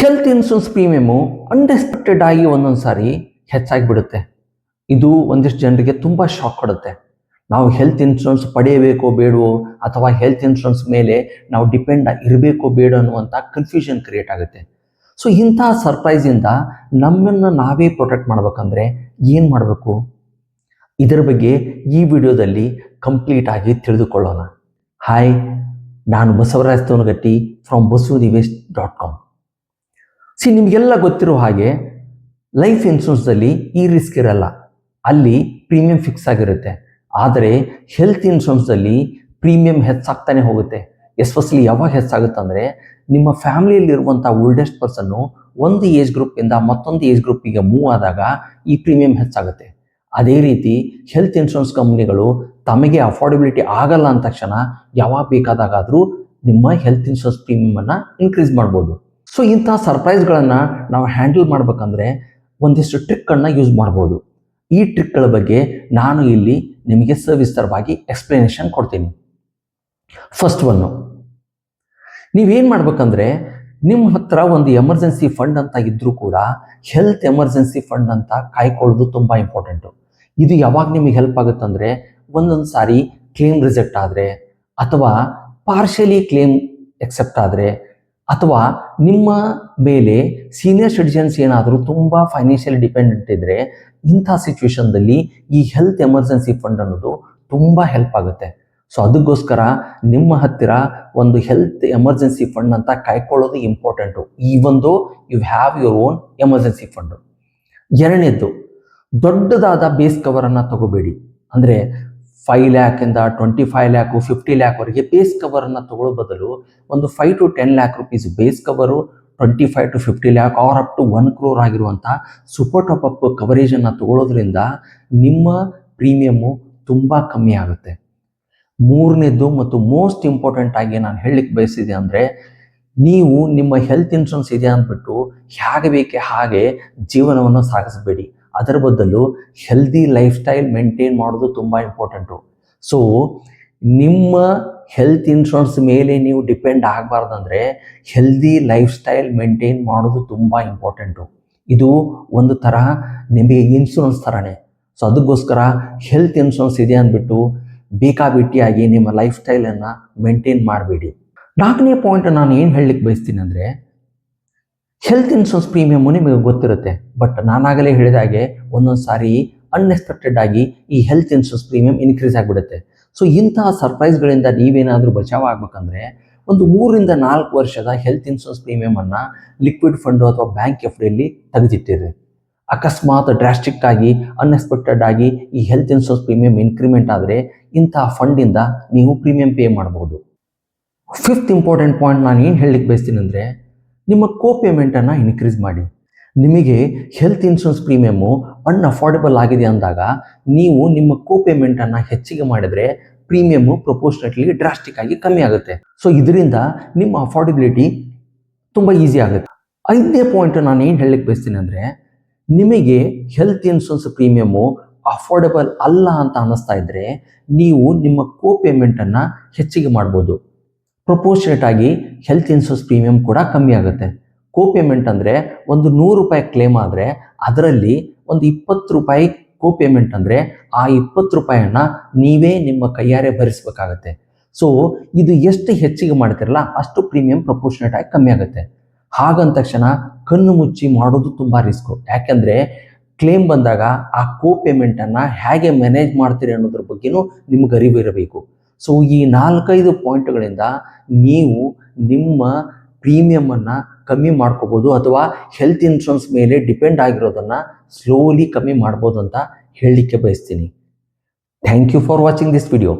Health insurance premium unexpected ಆಗಿ ಒಂದೊಂದು ಸಾರಿ ಹೆಚ್ಚಾಗಿ ಬಿಡುತ್ತೆ ಇದು ಒಂದಿಷ್ಟು ಜನರಿಗೆ ತುಂಬ ಶಾಕ್ ಕೊಡುತ್ತೆ. ನಾವು ಹೆಲ್ತ್ ಇನ್ಶೂರೆನ್ಸ್ ಪಡೆಯಬೇಕೋ ಬೇಡವೋ ಅಥವಾ ಹೆಲ್ತ್ ಇನ್ಶೂರೆನ್ಸ್ ಮೇಲೆ ನಾವು ಡಿಪೆಂಡ್ ಇರಬೇಕೋ ಬೇಡ ಅನ್ನುವಂಥ ಕನ್ಫ್ಯೂಷನ್ ಕ್ರಿಯೇಟ್ ಆಗುತ್ತೆ. ಸೊ ಇಂಥ ಸರ್ಪ್ರೈಸಿಂದ ನಮ್ಮನ್ನು ನಾವೇ ಪ್ರೊಟೆಕ್ಟ್ ಮಾಡಬೇಕಂದ್ರೆ ಏನು ಮಾಡಬೇಕು? ಇದರ ಬಗ್ಗೆ ಈ ವಿಡಿಯೋದಲ್ಲಿ ಕಂಪ್ಲೀಟ್ ಆಗಿ ತಿಳಿದುಕೊಳ್ಳೋಣ. ಹಾಯ್ ನಾನು Basavaraj Tonagatti from Basu Nivesh dot com C ನಿಮಗೆಲ್ಲ ಗೊತ್ತಿರೋ ಹಾಗೆ ಲೈಫ್ ಇನ್ಶೂರೆನ್ಸಲ್ಲಿ ಈ ರಿಸ್ಕ್ ಇರಲ್ಲ. ಅಲ್ಲಿ ಪ್ರೀಮಿಯಂ ಫಿಕ್ಸ್ ಆಗಿರುತ್ತೆ. ಆದರೆ ಹೆಲ್ತ್ ಇನ್ಶೂರೆನ್ಸಲ್ಲಿ ಪ್ರೀಮಿಯಂ ಹೆಚ್ಚಾಗ್ತಾನೆ ಹೋಗುತ್ತೆ. ಎಸ್ಪೆಷಲಿ ಯಾವಾಗ ಹೆಚ್ಚಾಗುತ್ತೆ ಅಂದರೆ ನಿಮ್ಮ ಫ್ಯಾಮಿಲಿಯಲ್ಲಿರುವಂಥ ಓಲ್ಡೆಸ್ಟ್ ಪರ್ಸನ್ನು ಒಂದು ಏಜ್ ಗ್ರೂಪಿಂದ ಮತ್ತೊಂದು ಏಜ್ ಗ್ರೂಪಿಗೆ ಮೂವ್ ಆದಾಗ ಈ ಪ್ರೀಮಿಯಂ ಹೆಚ್ಚಾಗುತ್ತೆ. ಅದೇ ರೀತಿ ಹೆಲ್ತ್ ಇನ್ಶೂರೆನ್ಸ್ ಕಂಪ್ನಿಗಳು ತಮಗೆ ಅಫೋರ್ಡಬಿಲಿಟಿ ಆಗಲ್ಲ ಅಂದ ತಕ್ಷಣ ಯಾವಾಗ ಬೇಕಾದಾಗಾದರೂ ನಿಮ್ಮ ಹೆಲ್ತ್ ಇನ್ಶೂರೆನ್ಸ್ ಪ್ರೀಮಿಯಮನ್ನು ಇನ್ಕ್ರೀಸ್ ಮಾಡ್ಬೋದು. ಸೊ ಇಂಥ ಸರ್ಪ್ರೈಸ್ಗಳನ್ನು ನಾವು ಹ್ಯಾಂಡಲ್ ಮಾಡಬೇಕಂದ್ರೆ ಒಂದಿಷ್ಟು ಟ್ರಿಕ್ಕನ್ನು ಯೂಸ್ ಮಾಡ್ಬೋದು. ಈ ಟ್ರಿಕ್ಗಳ ಬಗ್ಗೆ ನಾನು ಇಲ್ಲಿ ನಿಮಗೆ ಸವಿಸ್ತಾರವಾಗಿ ಎಕ್ಸ್ಪ್ಲನೇಷನ್ ಕೊಡ್ತೀನಿ. ಫಸ್ಟ್ ಒನ್ನು ನೀವೇನು ಮಾಡ್ಬೇಕಂದ್ರೆ ನಿಮ್ಮ ಹತ್ರ ಒಂದು ಎಮರ್ಜೆನ್ಸಿ ಫಂಡ್ ಅಂತ ಇದ್ದರೂ ಕೂಡ ಹೆಲ್ತ್ ಎಮರ್ಜೆನ್ಸಿ ಫಂಡ್ ಅಂತ ಕಾಯ್ಕೊಳ್ಳೋದು ತುಂಬ ಇಂಪಾರ್ಟೆಂಟು ಇದು ಯಾವಾಗ ನಿಮಗೆ ಹೆಲ್ಪ್ ಆಗುತ್ತಂದರೆ ಒಂದೊಂದು ಸಾರಿ ಕ್ಲೇಮ್ ರಿಜೆಕ್ಟ್ ಆದರೆ ಅಥವಾ ಪಾರ್ಷಲಿ ಕ್ಲೇಮ್ ಎಕ್ಸೆಪ್ಟ್ ಆದರೆ ಅಥವಾ ನಿಮ್ಮ ಮೇಲೆ ಸೀನಿಯರ್ ಸಿಟಿಜನ್ಸ್ ಏನಾದರೂ ತುಂಬ ಫೈನಾನ್ಷಿಯಲಿ ಡಿಪೆಂಡೆಂಟ್ ಇದ್ದರೆ ಇಂಥ ಸಿಚುವೇಶನ್ದಲ್ಲಿ ಈ ಹೆಲ್ತ್ ಎಮರ್ಜೆನ್ಸಿ ಫಂಡ್ ಅನ್ನೋದು ತುಂಬ ಹೆಲ್ಪ್ ಆಗುತ್ತೆ. ಸೊ ಅದಕ್ಕೋಸ್ಕರ ನಿಮ್ಮ ಹತ್ತಿರ ಒಂದು ಹೆಲ್ತ್ ಎಮರ್ಜೆನ್ಸಿ ಫಂಡ್ ಅಂತ ಕಾಯ್ಕೊಳ್ಳೋದು ಇಂಪಾರ್ಟೆಂಟು ಈ ಒಂದು you have your own emergency fund ಎರಡನೇದ್ದು, ದೊಡ್ಡದಾದ ಬೇಸ್ ಕವರನ್ನು ತಗೋಬೇಡಿ. ಅಂದರೆ ಫೈವ್ ಲ್ಯಾಕಿಂದ ಟ್ವೆಂಟಿ ಫೈವ್ ಲ್ಯಾಕು ಫಿಫ್ಟಿ ಲ್ಯಾಕ್ವರೆಗೆ ಬೇಸ್ ಕವರನ್ನು ತಗೊಳ್ಳೋ ಬದಲು ಒಂದು five to ten lakh rupees base cover twenty five to fifty lakh or up to one crore ಆಗಿರುವಂಥ ಸೂಪರ್ ಟಾಪ್ ಅಪ್ ಕವರೇಜನ್ನು ತಗೊಳ್ಳೋದ್ರಿಂದ ನಿಮ್ಮ ಪ್ರೀಮಿಯಮ್ಮು ತುಂಬ ಕಮ್ಮಿ ಆಗುತ್ತೆ. ಮೂರನೇದು ಮತ್ತು ಮೋಸ್ಟ್ ಇಂಪಾರ್ಟೆಂಟ್ ಆಗಿ ನಾನು ಹೇಳಲಿಕ್ಕೆ ಬಯಸಿದೆ ಅಂದರೆ ನೀವು ನಿಮ್ಮ ಹೆಲ್ತ್ ಇನ್ಶೂರೆನ್ಸ್ ಇದೆ ಅಂದ್ಬಿಟ್ಟು ಹೇಗೆ ಬೇಕೆ ಹಾಗೆ ಜೀವನವನ್ನು ಸಾಗಿಸಬೇಡಿ. ಅದರ ಬದಲು ಹೆಲ್ದಿ ಲೈಫ್ ಸ್ಟೈಲ್ ಮೇಂಟೈನ್ ಮಾಡೋದು ತುಂಬ ಇಂಪಾರ್ಟೆಂಟು ಸೊ ನಿಮ್ಮ ಹೆಲ್ತ್ ಇನ್ಶೂರೆನ್ಸ್ ಮೇಲೆ ನೀವು ಡಿಪೆಂಡ್ ಆಗಬಾರ್ದಂದ್ರೆ ಹೆಲ್ದಿ ಲೈಫ್ ಸ್ಟೈಲ್ ಮೇಂಟೈನ್ ಮಾಡೋದು ತುಂಬ ಇಂಪಾರ್ಟೆಂಟು ಇದು ಒಂದು ಥರ ನಿಮಗೆ ಇನ್ಶೂರೆನ್ಸ್ ಥರನೇ ಸೊ ಅದಕ್ಕೋಸ್ಕರ ಹೆಲ್ತ್ ಇನ್ಶೂರೆನ್ಸ್ ಇದೆ ಅಂದ್ಬಿಟ್ಟು ಬೇಕಾಬಿಟ್ಟಿಯಾಗಿ ನಿಮ್ಮ ಲೈಫ್ ಸ್ಟೈಲನ್ನು ಮೇಂಟೈನ್ ಮಾಡಬೇಡಿ. ನಾಲ್ಕನೇ ಪಾಯಿಂಟ್ ನಾನು ಏನು ಹೇಳಲಿಕ್ಕೆ ಬಯಸ್ತೀನಿ ಅಂದರೆ ಹೆಲ್ತ್ ಇನ್ಶೂರೆನ್ಸ್ ಪ್ರೀಮಿಯಮ್ಮು ನಿಮಗೆ ಗೊತ್ತಿರುತ್ತೆ. ಬಟ್ ನಾನಾಗಲೇ ಹೇಳಿದ ಹಾಗೆ ಒಂದೊಂದು ಸಾರಿ ಅನ್ಎಕ್ಸ್ಪೆಕ್ಟೆಡ್ ಆಗಿ ಈ ಹೆಲ್ತ್ ಇನ್ಶೂರೆನ್ಸ್ ಪ್ರೀಮಿಯಂ ಇನ್ಕ್ರೀಸ್ ಆಗಿಬಿಡುತ್ತೆ. ಸೊ ಇಂತಹ ಸರ್ಪ್ರೈಸ್ಗಳಿಂದ ನೀವೇನಾದರೂ ಬಚಾವ್ ಆಗಬೇಕಂದ್ರೆ ಒಂದು ಮೂರಿಂದ ನಾಲ್ಕು ವರ್ಷದ ಹೆಲ್ತ್ ಇನ್ಶೂರೆನ್ಸ್ ಪ್ರೀಮಿಯಮನ್ನು ಲಿಕ್ವಿಡ್ ಫಂಡು ಅಥವಾ ಬ್ಯಾಂಕ್ ಎಫ್ ಡಿಯಲ್ಲಿ ತೆಗೆದಿಟ್ಟಿರಿ ಅಕಸ್ಮಾತ್ ಡ್ರಾಸ್ಟಿಕ್ ಆಗಿ ಅನ್ಎಕ್ಸ್ಪೆಕ್ಟೆಡ್ ಆಗಿ ಈ ಹೆಲ್ತ್ ಇನ್ಶೂರೆನ್ಸ್ ಪ್ರೀಮಿಯಂ ಇನ್ಕ್ರಿಮೆಂಟ್ ಆದರೆ ಇಂತಹ ಫಂಡಿಂದ ನೀವು ಪ್ರೀಮಿಯಂ ಪೇ ಮಾಡ್ಬೋದು. ಫಿಫ್ತ್ ಇಂಪಾರ್ಟೆಂಟ್ ಪಾಯಿಂಟ್ ನಾನು ಏನು ಹೇಳಲಿಕ್ಕೆ ಬಯಸ್ತೀನಿ ಅಂದರೆ ನಿಮ್ಮ ಕೋ ಪೇಮೆಂಟನ್ನು ಇನ್ಕ್ರೀಸ್ ಮಾಡಿ. ನಿಮಗೆ ಹೆಲ್ತ್ ಇನ್ಶೂರೆನ್ಸ್ ಪ್ರೀಮಿಯಮ್ಮು ಅನ್ಅಫೋರ್ಡೆಬಲ್ ಆಗಿದೆ ಅಂದಾಗ, ನೀವು ನಿಮ್ಮ ಕೋ ಪೇಮೆಂಟನ್ನು ಹೆಚ್ಚಿಗೆ ಮಾಡಿದರೆ ಪ್ರೀಮಿಯಮ್ಮು ಪ್ರಪೋರ್ಷನೇಟ್ಲಿ ಡ್ರಾಸ್ಟಿಕ್ ಆಗಿ ಕಮ್ಮಿ ಆಗುತ್ತೆ. ಸೊ ಇದರಿಂದ ನಿಮ್ಮ ಅಫೋರ್ಡೆಬಿಲಿಟಿ ತುಂಬ ಈಸಿ ಆಗುತ್ತೆ. ಐದನೇ ಪಾಯಿಂಟ್ ನಾನು ಏನು ಹೇಳಲಿಕ್ಕೆ ಬಯಸ್ತೀನಿ ಅಂದರೆ, ನಿಮಗೆ ಹೆಲ್ತ್ ಇನ್ಶೂರೆನ್ಸ್ ಪ್ರೀಮಿಯಮ್ಮು ಅಫೋರ್ಡೆಬಲ್ ಅಲ್ಲ ಅಂತ ಅನ್ನಿಸ್ತಾ ಇದ್ದರೆ ನೀವು ನಿಮ್ಮ ಕೋ ಪೇಮೆಂಟನ್ನು ಹೆಚ್ಚಿಗೆ ಮಾಡ್ಬೋದು. ಪ್ರಪೋರ್ಷನೇಟ್ ಆಗಿ ಹೆಲ್ತ್ ಇನ್ಸೂರೆನ್ಸ್ ಪ್ರೀಮಿಯಂ ಕೂಡ ಕಮ್ಮಿ ಆಗುತ್ತೆ. ಕೋ ಪೇಮೆಂಟ್ ಅಂದರೆ ಒಂದು ನೂರು ರೂಪಾಯಿ ಕ್ಲೇಮ್ ಆದರೆ ಅದರಲ್ಲಿ ಒಂದು ಇಪ್ಪತ್ತು ರೂಪಾಯಿ ಕೋ ಪೇಮೆಂಟ್ ಅಂದರೆ ಆ ಇಪ್ಪತ್ತು ರೂಪಾಯಿಯನ್ನು ನೀವೇ ನಿಮ್ಮ ಕೈಯಾರೆ ಭರಿಸಬೇಕಾಗತ್ತೆ. ಸೊ ಇದು ಎಷ್ಟು ಹೆಚ್ಚಿಗೆ ಮಾಡ್ತಿರಲ್ಲ ಅಷ್ಟು ಪ್ರೀಮಿಯಂ ಪ್ರಪೋರ್ಷನೇಟ್ ಆಗಿ ಕಮ್ಮಿ ಆಗುತ್ತೆ. ಹಾಗಂದ ತಕ್ಷಣ ಕಣ್ಣು ಮುಚ್ಚಿ ಮಾಡೋದು ತುಂಬ ರಿಸ್ಕು ಯಾಕೆಂದರೆ ಕ್ಲೇಮ್ ಬಂದಾಗ ಆ ಕೋ ಪೇಮೆಂಟನ್ನು ಹೇಗೆ ಮ್ಯಾನೇಜ್ ಮಾಡ್ತೀರಿ ಅನ್ನೋದ್ರ ಬಗ್ಗೆನೂ ನಿಮ್ಗೆ ಅರಿವು ಇರಬೇಕು ಸೊ ಈ ನಾಲ್ಕೈದು ಪಾಯಿಂಟ್ಗಳಿಂದ ನೀವು ನಿಮ್ಮ ಪ್ರೀಮಿಯಮನ್ನು ಕಮ್ಮಿ ಮಾಡ್ಕೋಬೋದು ಅಥವಾ ಹೆಲ್ತ್ ಇನ್ಶೂರೆನ್ಸ್ ಮೇಲೆ ಡಿಪೆಂಡ್ ಆಗಿರೋದನ್ನು ಸ್ಲೋಲಿ ಕಮ್ಮಿ ಮಾಡ್ಬೋದು ಅಂತ ಹೇಳಲಿಕ್ಕೆ ಬಯಸ್ತೀನಿ. Thank you for watching this video